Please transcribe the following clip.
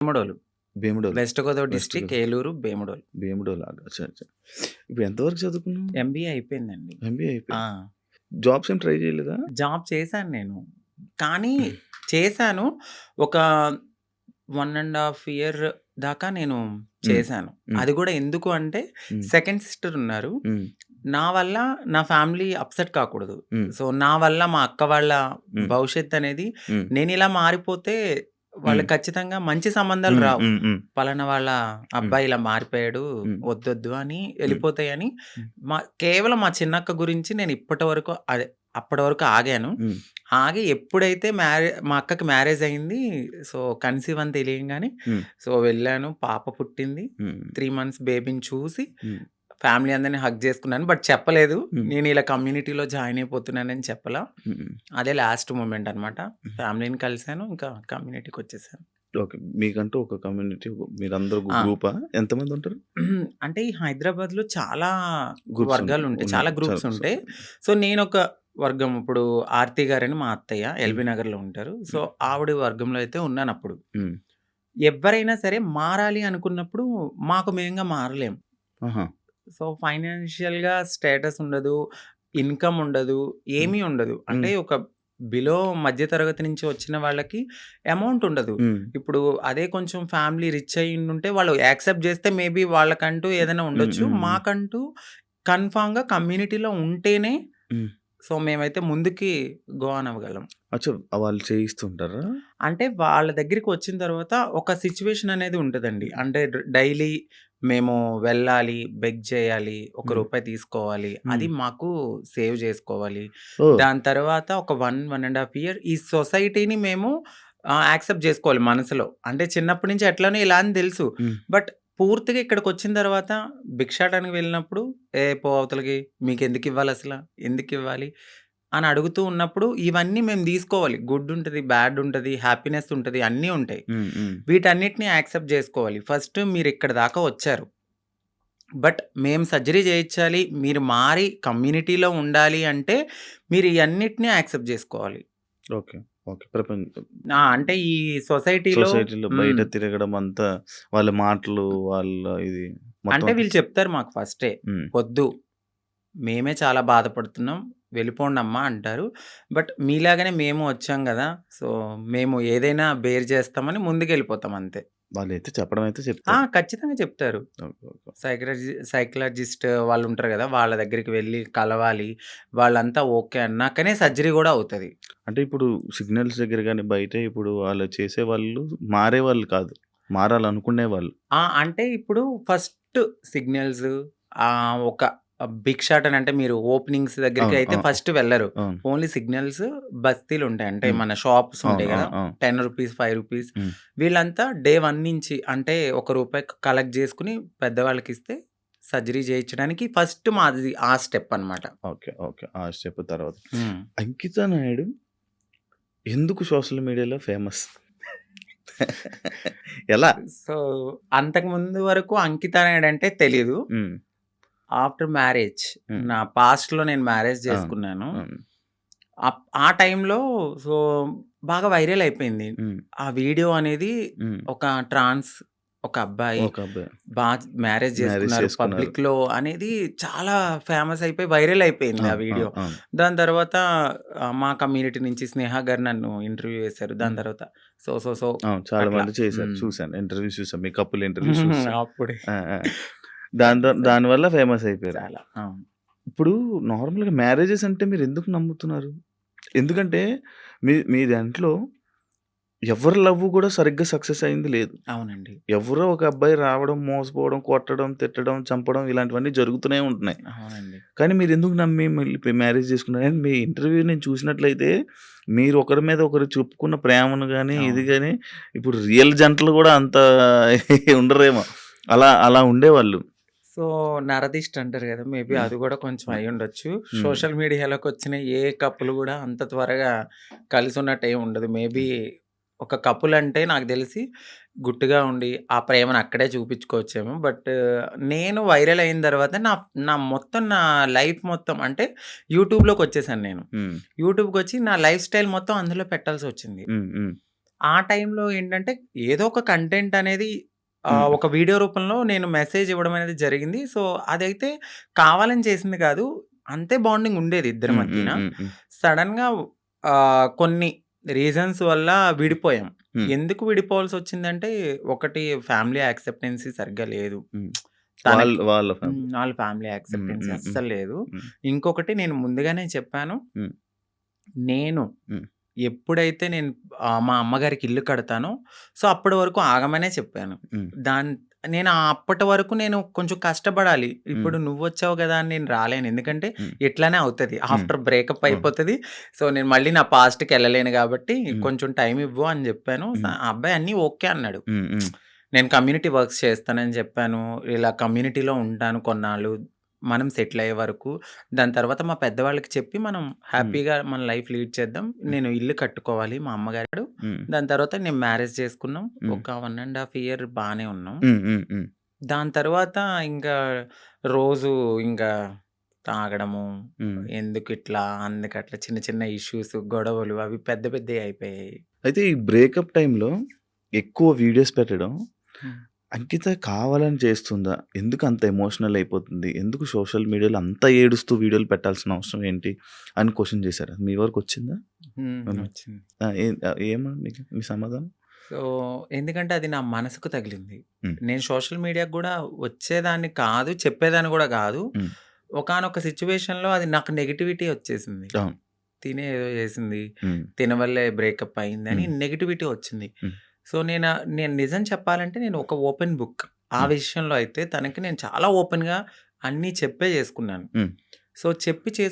Bhimadolu. Bhimadolu. West Godavari district. Eluru Bhimadolu. Bhimadolu. అచ్చా! అచ్చా! ఇప్పుడు ఎంతవరకు చదువుకున్నావు? ఎంబీఏ అయిపోయిందండి. ఎంబీఏ! అయిపోయింది. జాబ్స్ ఏం ట్రై చేయలేదా? జాబ్ చేశాను నేను. కానీ చేశాను. ఒక 1 ½ ఇయర్ దాకా నేను. చేశాను. అది కూడా ఎందుకు అంటే. సెకండ్ సిస్టర్ ఉన్నారు. నా వల్ల నా ఫ్యామిలీ అప్‌సెట్ కాకూడదు. సో, నా వల్ల మా అక్క వాళ్ళ హ్మ్. భవిష్యత్తు అనేది హ్మ్. నేనిలా మారిపోతే వాళ్ళకి హ్మ్. ఖచ్చితంగా మంచి సంబంధాలు. రావు. పలానా వాళ్ళ. అబ్బాయి ఇలా మారిపోయాడు. వద్దొద్దు అని హ్మ్. మా కేవలం మా చిన్నక్క గురించి నేను ఇప్పటి వరకు అదే అప్పటి వరకు ఆగాను. ఆగి ఎప్పుడైతే మ్యారే మా అక్కకి మ్యారేజ్ అయింది. సో, కన్సీవ్ అని తెలియంగానే. సో, వెళ్ళాను. పాప పుట్టింది. 3 మంత్స్ బేబీని చూసి. ఫ్యామిలీ అందరిని హగ్ చేసుకున్నాను. బట్ చెప్పలేదు. నేను ఇలా కమ్యూనిటీలో జాయిన్ అయిపోతున్నానని చెప్పలా. అదే లాస్ట్ మూమెంట్ అనమాట. ఫ్యామిలీని కలిసాను. ఇంకా కమ్యూనిటీకొచ్చేసాను. ఓకే. మీకంటూ ఒక కమ్యూనిటీ మీరందరూ! గ్రూపా? ఎంతమంది ఉంటారు? అంటే ఈ హైదరాబాద్‌లో చాలా వర్గాలుంటాయి. ఉన్నాయి. చాలా గ్రూప్స్ ఉంటాయి. సో, నేనొక వర్గం ఇప్పుడు ఆర్తి గారని మా అత్తయ్య. ఎల్బీ నగర్‌లో ఉంటారు. సో. ఆవిడ వర్గంలో అయితే ఉన్నానప్పుడు. హ్మ్. ఎవ్వరైనా సరే మారాలి అనుకున్నప్పుడు మాకు మేముగా మారలేం. సో, ఫైనాన్షియల్‌గా స్టేటస్ ఉండదు. ఇన్‌కమ్ ఉండదు. హ్మ్. ఏమీ ఉండదు. అంటే హ్మ్. ఒక బిలో మధ్య తరగతి నుంచి వచ్చిన వాళ్ళకి అమౌంట్ ఉండదు. హ్మ్. ఇప్పుడు అదే కొంచెం ఫ్యామిలీ రిచ్ అయ్యుండుంటే వాళ్ళు యాక్సెప్ట్ చేస్తే మేబీ వాళ్ళకంటూ ఏదైనా హ్మ్. ఉండొచ్చు. హ్మ్. మాకంటూ కన్ఫర్మ్‌గా కమ్యూనిటీలో ఉంటేనే హ్మ్. సో, మేమైతే ముందుకి గో అవ్వగలం. అచ్చా! వాళ్ళు చేయిస్తుంటారా? అంటే వాళ్ళ దగ్గరికి వచ్చిన తర్వాత ఒక సిట్యుయేషన్ అనేది ఉంటదండి. అంటే డైలీ మేము వెళ్ళాలి, బెగ్ చేయాలి, ఒక. రూపాయి తీసుకోవాలి. అది. మాకు సేవ్ చేసుకోవాలి. దాని తర్వాత ఒక 1, 1 ½ ఇయర్ ఈ సొసైటీని మేము యాక్సెప్ట్ చేసుకోవాలి మనసులో. అంటే చిన్నప్పటి నుంచి ఎట్లనో ఇలా అని తెలుసు. బట్ పూర్తిగా ఇక్కడికొచ్చిన తర్వాత భిక్షాటనకి వెళ్ళినప్పుడు, "ఏ పో అవతలకి మీకెందుకివ్వాలసల? ఎందుకివ్వాలి?" అని అడుగుతూ ఉన్నప్పుడు ఇవన్నీ మేము తీసుకోవాలి. గుడ్ ఉంటది, బ్యాడ్ ఉంటది, హ్యాపీనెస్ ఉంటది, అన్నీ ఉంటాయి. వీటన్నిటిని యాక్సెప్ట్ చేసుకోవాలి. ఫస్ట్ మీరిక్కడి దాకా వచ్చారు. బట్ మేము సర్జరీ చేయించాలి, మీరు మారి కమ్యూనిటీలో ఉండాలి అంటే మీరు ఇయన్నిటిని యాక్సెప్ట్ చేసుకోవాలి. ఓకే. ఓకే. ప్రపంచం! అంటే ఈ సొసైటీలో సొసైటీలో బయట. తిరగడం అంతా వాళ్ళ మాటలు, వాళ్ళ ఇది అంటే వీళ్ళు చెప్తారు మాకు ఫస్టే. "వద్దు. మేమే చాలా బాధపడుతున్నాం. వెళ్ళిపోండమ్మా" అంటారు. బట్ మీలాగానే మేము వచ్చాం గదా! సో, మేము ఏదైనా బేర్ చేస్తామని ముందుకెళ్ళిపోతాం అంతే. వాళ్ళైతే చెప్పడం అయితే! చెప్తారు. ఖచ్చితంగా చెప్తారు. సైకాలజి సైకాలజిస్ట్ వాళ్ళుంటారు గదా! వాళ్ళ దగ్గరికి వెళ్ళి కలవాలి. వాళ్ళంతా ఓకే అన్నాకనే సర్జరీ గూడా అవుతది. అంటే ఇప్పుడు సిగ్నల్స్ దగ్గర గాని, బయట ఇప్పుడు అలా చేసేవాళ్ళు మారేవాళ్ళు కాదు. మారాలనుకునేవాళ్ళు. ఆ! అంటే ఇప్పుడు ఫస్ట్ సిగ్నల్స్ ఆహ్, ఒక భిక్షాటన అంటే మీరు ఓపెనింగ్స్ దగ్గరికి. అయితే. ఫస్ట్. అవును. ఓన్లీ సిగ్నల్స్ బస్తీలుంటాయి. అంటే హ్మ్. మన షాప్స్. ఉంటాయి. అవును. 10 రూపీస్, 5 రూపీస్. వీళ్ళంతా డే 1 నుంచి అంటే ఒక రూపాయి కలెక్ట్ చేసుకొని పెద్దవాళ్ళకిస్తే సర్జరీ చేయించడానికి ఫస్ట్ మాది ఆ స్టెప్ అన్నమాట. ఓకే. ఓకే. ఆ స్టెప్ తర్వాత. అంకిత నాయుడు ఎందుకు సోషల్ మీడియాలో ఫేమస్? ఎలా? సో, అంతకుముందు వరకు అంకిత నాయుడు అంటే తెలీదు. హ్మ్. After marriage. నా పాస్ట్‌లో నేను మ్యారేజ్. చేసుకున్నాను. ఆ టైంలో సో, బాగా వైరల్ అయిపోయింది. ఆ వీడియో అనేది. ఒక ట్రాన్స్ ఒక అబ్బాయి ఒక అబ్బాయి. బా మ్యారేజ్ చేసుకున్నారు చేసుకున్నారు. పబ్లిక్‌లో అనేది చాలా ఫేమస్ అయిపోయి వైరల్ అయిపోయింది ఆ. వీడియో. దాని తర్వాత మా కమ్యూనిటీ నుంచి స్నేహ గారు నన్ను ఇంటర్వ్యూ చేశారు. దాని. తర్వాత సో, సో, సో. చాలా. మంది చేశారు. చూసాను. ఇంటర్వ్యూస్ చూసాను. మీ కపుల్ ఇంటర్వ్యూస్ చూసా. అప్పుడే. ఆ! ఆ! దాని ద దానివల్ల ఫేమస్ అయిపోయారు. చాలా. అవును. ఇప్పుడు నార్మల్‌గా మ్యారేజెస్ అంటే మీరు ఎందుకు నమ్ముతున్నారు? ఎందుకంటే మీ మీ దాంట్లో ఎవరి లవ్ కూడా సరిగ్గా సక్సెస్ అయింది లేదు. అవునండి. ఎవరో ఒక అబ్బాయి రావడం, మోసపోవడం, కొట్టడం, తిట్టడం, చంపడం ఇలాంటివన్నీ జరుగుతూనే ఉంటున్నాయి. అవునండి. కానీ మీరెందుకు నమ్మి మళ్ళీ మ్యారేజ్ చేసుకున్నారు? అండ్ మీ ఇంటర్వ్యూ నేను చూసినట్లయితే మీరు ఒకరి మీద ఒకరు చెప్పుకున్న ప్రేమను గాని, ఇది. గాని ఇప్పుడు రియల్ జంటలు కూడా అంత ఉండరేమో. అలా అలా ఉండేవాళ్ళు. సో, నరదిష్టి అంటారు గదా! మేబీ. అది గూడా కొంచెం హ్మ్. అయ్యుండొచ్చు. హ్మ్. సోషల్ మీడియాలోకొచ్చిన ఏ కపుల్ గూడా అంత త్వరగా కలిసున్నట్టు ఏమి ఉండదు. మేబీ. ఒక కపుల్ అంటే నాకు తెలిసి గుట్టుగా ఉండి ఆ ప్రేమను అక్కడే చూపించుకోవచ్చేమో. బట్ నేను వైరల్ అయిన తర్వాత నా నా మొత్తం నా లైఫ్ మొత్తం అంటే యూట్యూబ్‌లోకొచ్చేసాను నేను. హ్మ్. యూట్యూబ్‌కొచ్చి నా లైఫ్ స్టైల్ మొత్తం అందులో పెట్టాల్సొచ్చింది. హ్మ్. హ్మ్. ఆ టైంలో ఏంటంటే ఏదో ఒక కంటెంట్ అనేది ఒక వీడియో రూపంలో నేను మెసేజ్ ఇవ్వడం అనేది జరిగింది. సో, అదైతే కావాలని చేసింది కాదు. అంతే బాండింగ్ ఉండేది ఇద్దరి హ్మ్. మధ్యన. హ్మ్. హ్మ్. హ్మ్. సడెన్‌గా ఆహ్, కొన్ని రీజన్స్ వల్ల విడిపోయాం. హ్మ్. ఎందుకు విడిపోవాల్సొచ్చిందంటే ఒకటి ఫ్యామిలీ యాక్సెప్టెన్సీ సరిగ్గా లేదు. హ్మ్. తనకి వాళ్ళ హ్మ్. ఫ్యామిలీ. వాళ్ళ ఫ్యామిలీ హ్మ్. యాక్సెప్టెన్సీ హ్మ్. హ్మ్. అస్సలు లేదు. హ్మ్. ఇంకొకటి నేను ముందుగానే చెప్పాను. హ్మ్. నేను హ్మ్. ఎప్పుడైతే నేను మా అమ్మగారికి ఇల్లు కడతానో, సో, అప్పటి వరకు ఆగమనే చెప్పాను. దాన్ నేను అప్పటి వరకు నేను కొంచెం కష్టపడాలి. ఇప్పుడు నువ్వొచ్చావు గదా! అని నేను రాలేను. ఎందుకంటే హ్మ్. ఇట్లానే అవుతది. After breakup. అయిపోతది. సో, నేను మళ్ళీ నా పాస్ట్‌కెళ్ళలేను గాబట్టి హ్మ్. కొంచెం టైం ఇవ్వు అని హ్మ్. ఆ అబ్బాయి అన్నీ ఓకే అన్నాడు. నేను కమ్యూనిటీ వర్క్స్ చేస్తానని చెప్పాను. ఇలా కమ్యూనిటీలో ఉంటాను కొన్నాళ్ళు. మనం సెటిల్ అయ్యే వరకు. దాని తర్వాత మా పెద్దవాళ్ళకి చెప్పి మనం. హ్యాపీగా మన లైఫ్ లీడ్ చేద్దాం. నేను ఇల్లు కట్టుకోవాలి మా అమ్మగారు. దాని తర్వాత నేను మ్యారేజ్ చేసుకున్నాం. ఒక 1 ½ ఇయర్ బానే ఉన్నాం. దాని తర్వాత ఇంకా రోజు ఇంకా తాగడము. హ్మ్. ఎందుకిట్లా, అందుకట్లా చిన్న చిన్న ఇష్యూస్, గొడవలు అవి పెద్ద పెద్దయి అయిపోయాయి. అయితే ఈ బ్రేకప్ టైమ్‌లో ఎక్కువ వీడియోస్ పెట్టడం. అంకిత కావాలని చేస్తుందా? ఎందుకు అంత ఎమోషనల్ అయిపోతుంది? ఎందుకు సోషల్ మీడియాలో అంత ఏడుస్తూ వీడియోలు పెట్టాల్సిన అవసరం ఏంటి? అని క్వెషన్ చేసారా? మీ? హ్మ్. హ్మ్. వచ్చింది. ఆ! ఏ ఆహ్, ఏమని మీకు మీ సమాధానం? సో, ఎందుకంటే అది నా మనసుకు తగిలింది. హ్మ్. నేను సోషల్ మీడియాకి గూడా వచ్చేదాన్ని కాదు. చెప్పేదాన్ని గూడా గాదు. హ్మ్. ఒకానొక సిట్యుయేషన్‌లో అది నాకు నెగటివిటీ వచ్చేసింది. అవును. తినే ఏదో చేసింది. హ్మ్. తిన వల్లే బ్రేకప్ అయిందని హ్మ్. నెగటివిటీ వచ్చింది. హ్మ్. సో, నేనా నేను నిజం చెప్పాలంటే నేను ఒక ఓపెన్ బుక్. ఆ. విషయంలో అయితే తనకి నేను చాలా ఓపెన్‌గా అన్నీ చెప్పే చేసుకున్నాను. సో, చెప్పి చేసు